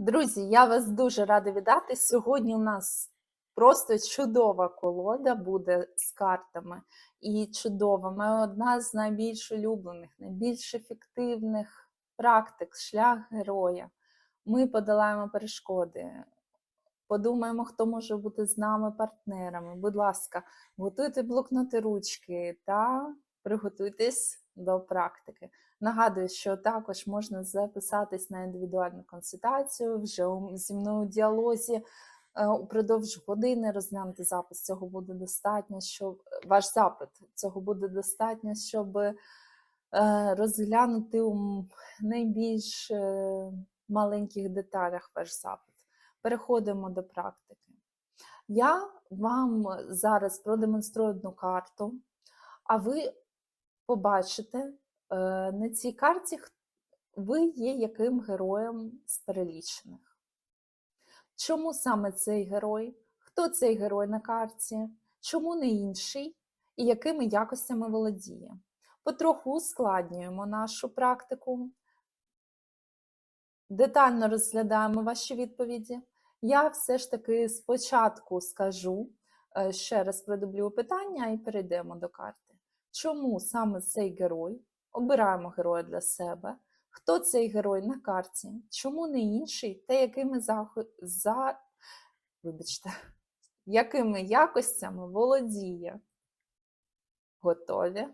Друзі, я вас дуже рада вітати. Сьогодні у нас просто чудова колода буде з картами. І чудова. Ми одна з найбільш улюблених, найбільш ефективних практик, шлях героя. Ми подолаємо перешкоди. Подумаємо, хто може бути з нами партнерами. Будь ласка, готуйте блокноти ручки та приготуйтесь до практики. Нагадую, що також можна записатись на індивідуальну консультацію вже зі мною у діалозі е, упродовж години розглянути запис. Цього буде достатньо, щоб ваш запит цього буде достатньо, щоб е, розглянути у найбільш е, маленьких деталях ваш запит. Переходимо до практики. Я вам зараз продемонструю одну карту, а ви побачите е, на цій карті ви є яким героєм з перелічених. Чому саме цей герой? Хто цей герой на карті? Чому не інший? І якими якостями володіє? Потроху ускладнюємо нашу практику, детально розглядаємо ваші відповіді. Я все ж таки спочатку скажу, е, ще раз продублюю питання і перейдемо до карти. Чому саме цей герой? Обираємо героя для себе. Хто цей герой на карті? Чому не інший? Та якими захо... за... Вибачте, якими якостями володіє? Готові?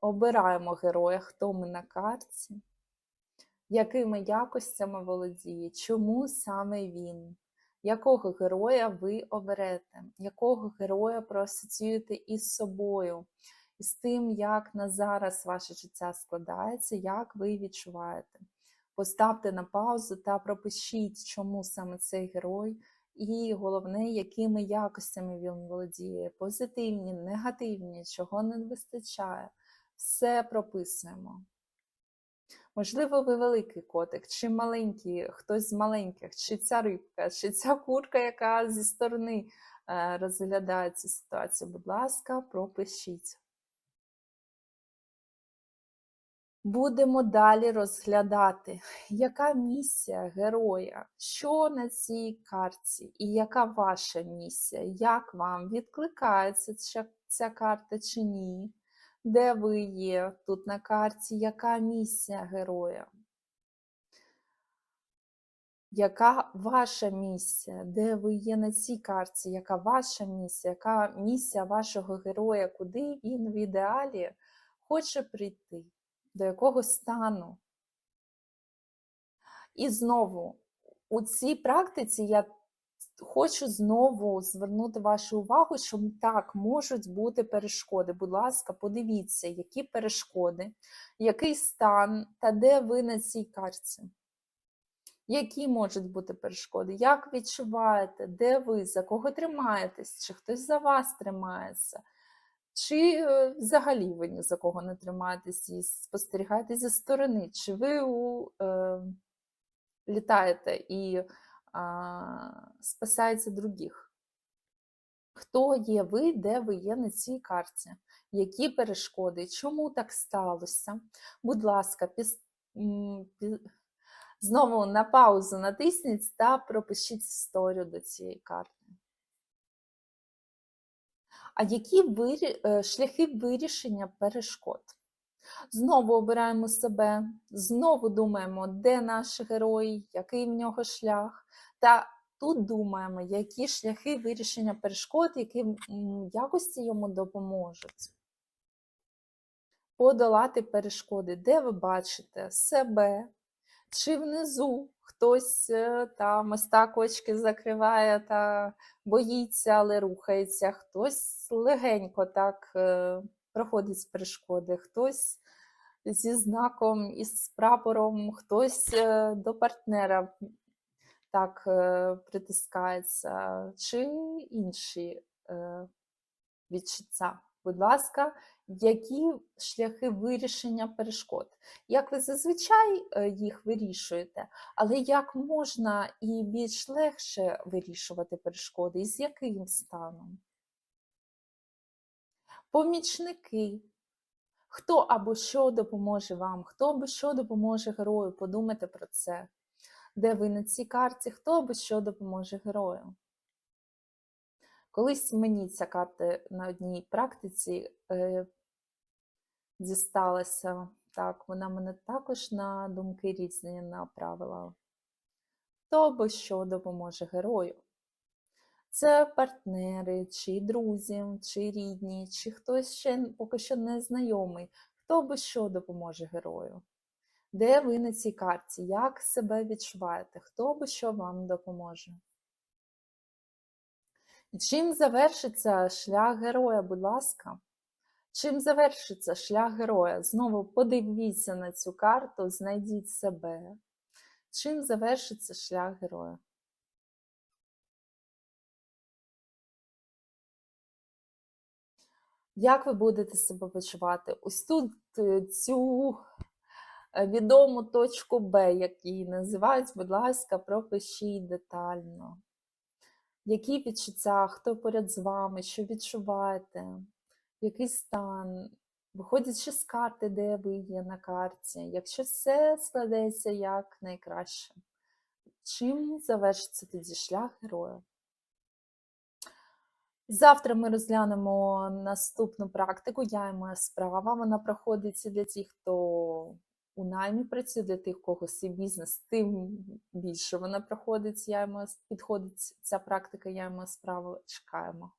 Обираємо героя, хто ми на карті якими якостями володіє, чому саме він, якого героя ви оберете, якого героя проасоціюєте із собою, із тим, як на зараз ваше життя складається, як ви відчуваєте. Поставте на паузу та пропишіть, чому саме цей герой, і головне, якими якостями він володіє, позитивні, негативні, чого не вистачає. Все прописуємо. Можливо, ви великий котик, чи маленький, хтось з маленьких, чи ця рибка, чи ця курка, яка зі сторони е, розглядає цю ситуацію. Будь ласка, пропишіть. Будемо далі розглядати, яка місія героя, що на цій карті, і яка ваша місія, як вам відкликається ця, ця карта чи ні де ви є тут на карті, яка місія героя? Яка ваша місія? Де ви є на цій карті? Яка ваша місія? Яка місія вашого героя? Куди він в ідеалі хоче прийти? До якого стану? І знову у цій практиці я хочу знову звернути вашу увагу, що так можуть бути перешкоди. Будь ласка, подивіться, які перешкоди, який стан та де ви на цій карті. Які можуть бути перешкоди? Як відчуваєте, де ви, за кого тримаєтесь, чи хтось за вас тримається? Чи е, взагалі ви ні за кого не тримаєтесь і спостерігаєте зі сторони? Чи ви у, е, літаєте і а, спасаєте других? Хто є ви, де ви є на цій карті? Які перешкоди? Чому так сталося? Будь ласка, піс... знову на паузу натисніть та пропишіть історію до цієї карти. А які вирі... е, шляхи вирішення перешкод? Знову обираємо себе, знову думаємо, де наш герой, який в нього шлях. Та тут думаємо, які шляхи вирішення перешкод, які якості йому допоможуть. Подолати перешкоди, де ви бачите? Себе, чи внизу хтось е, там ось так очки закриває та боїться, але рухається, хтось легенько так е, проходить з перешкоди, хтось зі знаком із прапором, хтось е, до партнера так е, притискається, чи інші е, відчуття. Будь ласка, які шляхи вирішення перешкод? Як ви зазвичай їх вирішуєте, але як можна і більш легше вирішувати перешкоди, і з яким станом? Помічники. Хто або що допоможе вам, хто або що допоможе герою, подумайте про це. Де ви на цій карті, хто або що допоможе герою? Колись мені ця карта на одній практиці е, дісталася. Так, вона мене також на думки різні направила. Хто або що допоможе герою? Це партнери, чи друзі, чи рідні, чи хтось ще поки що не знайомий. Хто або що допоможе герою? Де ви на цій карті? Як себе відчуваєте? Хто або що вам допоможе? Чим завершиться шлях героя, будь ласка? Чим завершиться шлях героя? Знову подивіться на цю карту, знайдіть себе. Чим завершиться шлях героя? Як ви будете себе почувати? Ось тут е, цю е, відому точку Б, як її називають, будь ласка, пропишіть детально. Які відчуття, хто поряд з вами, що відчуваєте, який стан, виходячи з карти, де ви є на карті, якщо все складеться як найкраще, чим завершиться тоді шлях героя? Завтра ми розглянемо наступну практику Я моя справа. Вона проходиться для тих, хто у наймі працює, для тих, у кого свій бізнес, тим більше вона проходить. Я моя, підходить ця практика, я моя справа. Чекаємо.